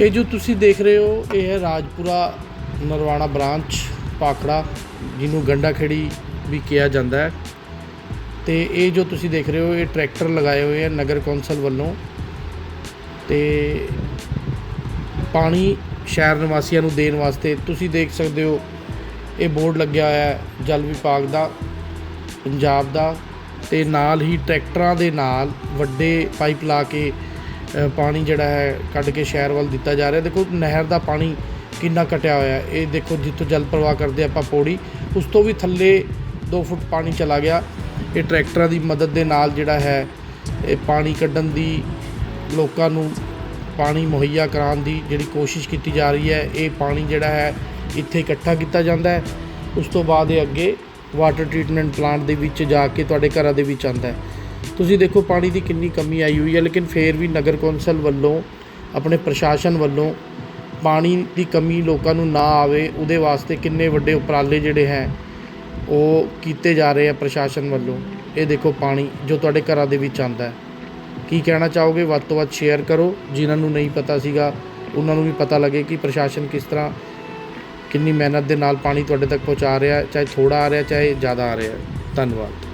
ਇਹ ਜੋ ਤੁਸੀਂ ਦੇਖ ਰਹੇ ਹੋ, ਇਹ ਹੈ ਰਾਜਪੁਰਾ ਨਰਵਾਣਾ ਬ੍ਰਾਂਚ ਪਾਕੜਾ ਜਿਹਨੂੰ ਗੰਡਾ ਖੇੜੀ ਵੀ ਕਿਹਾ ਜਾਂਦਾ ਹੈ। ਤੇ ਇਹ ਜੋ ਤੁਸੀਂ ਦੇਖ ਰਹੇ ਹੋ, ਇਹ ਟਰੈਕਟਰ ਲਗਾਏ ਹੋਏ ਆ ਨਗਰ ਕੌਂਸਲ ਵੱਲੋਂ। ਤੇ ਪਾਣੀ ਸ਼ਹਿਰ ਨਿਵਾਸੀਆਂ ਨੂੰ ਦੇਣ ਵਾਸਤੇ ਤੁਸੀਂ ਦੇਖ ਸਕਦੇ ਹੋ, ਇਹ ਬੋਰਡ ਲੱਗਿਆ ਹੋਇਆ ਹੈ ਜਲ ਵਿਭਾਗ ਦਾ, ਪੰਜਾਬ ਦਾ। ਤੇ ਨਾਲ ਹੀ ਟਰੈਕਟਰਾਂ ਦੇ ਨਾਲ ਵੱਡੇ ਪਾਈਪ ਲਾ ਕੇ ਪਾਣੀ ਜਿਹੜਾ ਹੈ ਕੱਢ ਕੇ ਸ਼ਹਿਰ ਵੱਲ ਦਿੱਤਾ ਜਾ ਰਿਹਾ। ਦੇਖੋ, ਨਹਿਰ ਦਾ ਪਾਣੀ ਕਿੰਨਾ ਕਟਿਆ ਹੋਇਆ ਇਹ ਦੇਖੋ, ਜਿੱਥੋਂ ਜਲ ਪ੍ਰਵਾਹ ਕਰਦੇ ਆਪਾਂ ਪੌੜੀ, ਉਸ ਤੋਂ ਵੀ ਥੱਲੇ 2 ਫੁੱਟ ਪਾਣੀ ਚਲਾ ਗਿਆ। ਇਹ ਟਰੈਕਟਰਾਂ ਦੀ ਮਦਦ ਦੇ ਨਾਲ ਜਿਹੜਾ ਹੈ, ਇਹ ਪਾਣੀ ਕੱਢਣ ਦੀ, ਲੋਕਾਂ ਨੂੰ ਪਾਣੀ ਮੁਹੱਈਆ ਕਰਾਉਣ ਦੀ ਜਿਹੜੀ ਕੋਸ਼ਿਸ਼ ਕੀਤੀ ਜਾ ਰਹੀ ਹੈ, ਇਹ ਪਾਣੀ ਜਿਹੜਾ ਹੈ, ਇੱਥੇ ਇਕੱਠਾ ਕੀਤਾ ਜਾਂਦਾ ਹੈ। ਉਸ ਤੋਂ ਬਾਅਦ ਇਹ ਅੱਗੇ ਵਾਟਰ ਟ੍ਰੀਟਮੈਂਟ ਪਲਾਂਟ ਦੇ ਵਿੱਚ ਜਾ ਕੇ ਤੁਹਾਡੇ ਘਰਾਂ ਦੇ ਵਿੱਚ ਆਉਂਦਾ ਹੈ। ਤੁਸੀਂ ਦੇਖੋ ਪਾਣੀ ਦੀ ਕਿੰਨੀ ਕਮੀ ਆਈ ਹੋਈ ਹੈ, ਲੇਕਿਨ ਫੇਰ ਵੀ ਨਗਰ ਕੌਂਸਲ ਵੱਲੋਂ, ਆਪਣੇ ਪ੍ਰਸ਼ਾਸਨ ਵੱਲੋਂ ਪਾਣੀ ਦੀ ਕਮੀ ਲੋਕਾਂ ਨੂੰ ਨਾ ਆਵੇ, ਉਹਦੇ ਵਾਸਤੇ ਕਿੰਨੇ ਵੱਡੇ ਉਪਰਾਲੇ ਜਿਹੜੇ ਹੈ, ਉਹ ਕੀਤੇ ਜਾ ਰਹੇ ਆ ਪ੍ਰਸ਼ਾਸਨ ਵੱਲੋਂ। ਇਹ ਦੇਖੋ ਪਾਣੀ ਜੋ ਤੁਹਾਡੇ ਘਰਾਂ ਦੇ ਵਿੱਚ ਆਉਂਦਾ ਹੈ। ਕੀ ਕਹਿਣਾ ਚਾਹੋਗੇ? ਵੱਧ ਤੋਂ ਵੱਧ ਸ਼ੇਅਰ ਕਰੋ। ਜਿਨ੍ਹਾਂ ਨੂੰ ਨਹੀਂ ਪਤਾ ਸੀਗਾ, ਉਹਨਾਂ ਨੂੰ ਵੀ ਪਤਾ ਲੱਗੇ ਕਿ ਪ੍ਰਸ਼ਾਸਨ ਕਿਸ ਤਰ੍ਹਾਂ ਕਿੰਨੀ ਮਿਹਨਤ ਦੇ ਨਾਲ ਪਾਣੀ ਤੁਹਾਡੇ ਤੱਕ ਪਹੁੰਚਾ ਰਿਹਾ, ਚਾਹੇ ਥੋੜਾ ਆ ਰਿਹਾ, ਚਾਹੇ ਜ਼ਿਆਦਾ ਆ ਰਿਹਾ। ਧੰਨਵਾਦ।